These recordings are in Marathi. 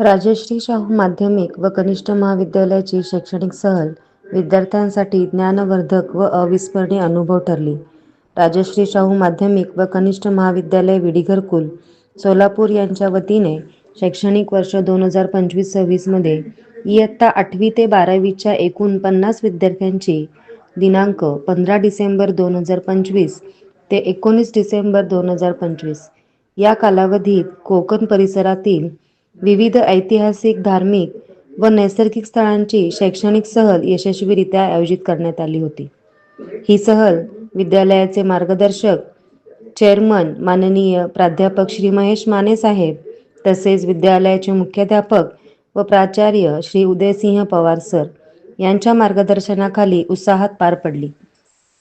राजश्री शाहू माध्यमिक व कनिष्ठ महाविद्यालयाची शैक्षणिक सहल विद्यार्थ्यांसाठी ज्ञानवर्धक व अविस्मरणीय अनुभव ठरली. राजश्री शाहू माध्यमिक व कनिष्ठ महाविद्यालय विडीघरकुल सोलापूर यांच्या वतीने शैक्षणिक वर्ष दोन हजार पंचवीस सव्वीसमध्ये इयत्ता आठवी ते बारावीच्या एकूण पन्नास विद्यार्थ्यांची दिनांक पंधरा डिसेंबर दोन हजार पंचवीस ते एकोणीस डिसेंबर दोन हजार पंचवीस या कालावधीत कोकण परिसरातील विविध ऐतिहासिक, धार्मिक व नैसर्गिक स्थळांची शैक्षणिक सहल यशस्वीरित्या आयोजित करण्यात आली होती. ही सहल विद्यालयाचे मार्गदर्शक चेअरमन माननीय प्राध्यापक श्री महेश माने साहेब तसेच विद्यालयाचे मुख्याध्यापक व प्राचार्य श्री उदयसिंह पवार सर यांच्या मार्गदर्शनाखाली उत्साहात पार पडली.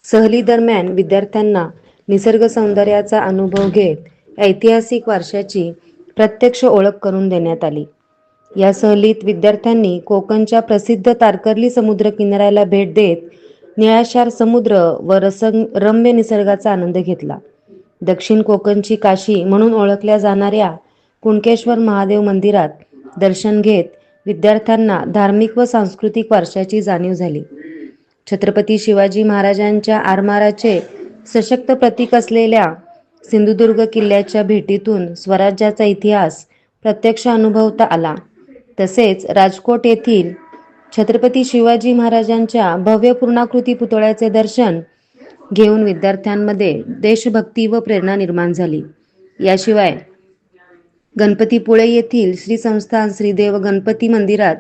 सहलीदरम्यान विद्यार्थ्यांना निसर्ग सौंदर्याचा अनुभव घेत ऐतिहासिक वारशाची प्रत्यक्ष ओळख करून देण्यात आली. या सहलीत विद्यार्थ्यांनी कोकणच्या प्रसिद्ध तारकर्ली समुद्र किनाऱ्याला भेट देत निळाशार समुद्र व रम्य निसर्गाचा आनंद घेतला. दक्षिण कोकणची काशी म्हणून ओळखल्या जाणाऱ्या कुणकेश्वर महादेव मंदिरात दर्शन घेत विद्यार्थ्यांना धार्मिक व सांस्कृतिक वारशाची जाणीव झाली. छत्रपती शिवाजी महाराजांच्या आरमाराचे सशक्त प्रतीक असलेल्या सिंधुदुर्ग किल्ल्याच्या भेटीतून स्वराज्याचा इतिहास प्रत्यक्ष अनुभवता आला. तसेच राजकोट येथील छत्रपती शिवाजी महाराजांच्या भव्य पूर्णाकृती पुतळ्याचे दर्शन घेऊन विद्यार्थ्यांमध्ये देशभक्ती व प्रेरणा निर्माण झाली. याशिवाय गणपतीपुळे येथील श्री संस्थान श्रीदेव गणपती मंदिरात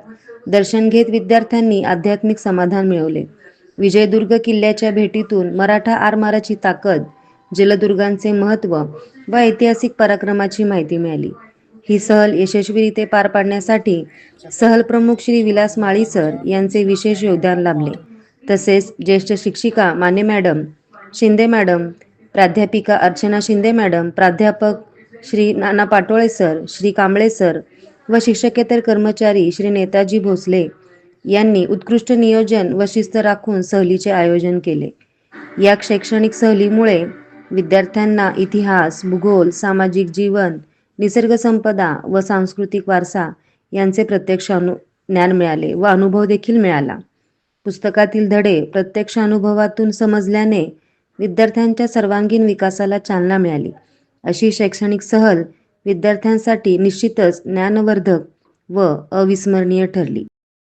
दर्शन घेत विद्यार्थ्यांनी आध्यात्मिक समाधान मिळवले. विजयदुर्ग किल्ल्याच्या भेटीतून मराठा आरमाराची ताकद, जलदुर्गांचे महत्त्व व ऐतिहासिक पराक्रमाची माहिती मिळाली. ही सहल यशस्वीरित्या पार पाडण्यासाठी सहल प्रमुख श्री विलास माळी सर यांचे विशेष योगदान लाभले. तसेच ज्येष्ठ शिक्षिका माने मॅडम, शिंदे मॅडम, प्राध्यापिका अर्चना शिंदे मॅडम, प्राध्यापक श्री नाना पाटोळे सर, श्री कांबळे सर व शिक्षकेतर कर्मचारी श्री नेताजी भोसले यांनी उत्कृष्ट नियोजन व शिस्त राखून सहलीचे आयोजन केले. या शैक्षणिक सहलीमुळे विद्यार्थ्यांना इतिहास, भूगोल, सामाजिक जीवन, निसर्गसंपदा व सांस्कृतिक वारसा यांचे प्रत्यक्ष अनु ज्ञान मिळाले व अनुभव देखील मिळाला. पुस्तकातील धडे प्रत्यक्ष अनुभवातून समजल्याने विद्यार्थ्यांच्या सर्वांगीण विकासाला चालना मिळाली. अशी शैक्षणिक सहल विद्यार्थ्यांसाठी निश्चितच ज्ञानवर्धक व अविस्मरणीय ठरली.